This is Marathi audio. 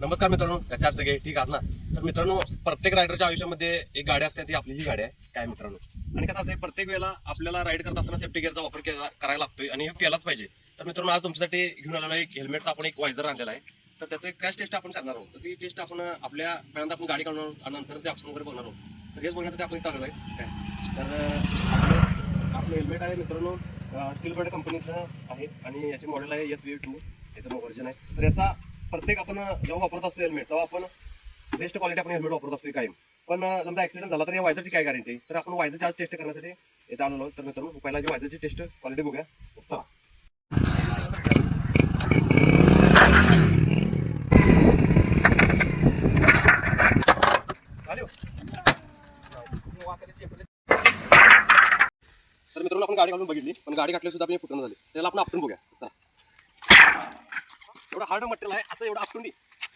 नमस्कार मित्रांनो कसे आहात सगळे? ठीक आहात ना? तर मित्रांनो प्रत्येक रायडरच्या आयुष्यामध्ये एक गाडी असते ती आपली ही गाडी आहे. काय मित्रांनो? आणि कसं असते प्रत्येक वेळेला आपल्याला राईड करत असताना सेफ्टी गिअरचा वापर केला करायला लागतोय आणि हे केलाच पाहिजे. तर मित्रांनो आज तुमच्यासाठी घेऊन आलेला एक हेल्मेटचा आपण एक वायझर आणलेला आहे. तर त्याचं क्रॅश टेस्ट आपण करणार आहोत. तर ती टेस्ट आपण आपल्या पहिल्यांदा आपण गाडी काढणार आहोत आणि नंतर ते आपण वगैरे बनणार आहोत. तर हेच बघण्यासाठी आपण चालू आहे. काय तर आपलं आपलं हेल्मेट आहे मित्रांनो स्टील बर्ड कंपनीचं आहे आणि याचे मॉडेल आहे एस बी टू याचं ओरिजिन आहे. तर याचा प्रत्येक आपण जेव्हा वापरत असतो हेल्मेट तेव्हा आपण बेस्ट क्वालिटी आपण हेल्मेट वापरत असतो कायम. पण समजा ऍक्सिडेंट झाला तर या वायझरची काय गॅरंटी तर आपण वायझरची आज टेस्ट करण्यासाठी येत आलो तर मित्रांनो पहिला जी वायझरची टेस्ट क्वालिटी बघूया. चला. हो. तर मित्रांनो आपण गाडी घालून बघितली पण गाडी घातली सुद्धा आपण फुटणं झाली. त्याला आपण आपण बघूया. चला. एवढं हार्ड मटेरियल आहे असं एवढं असतो मी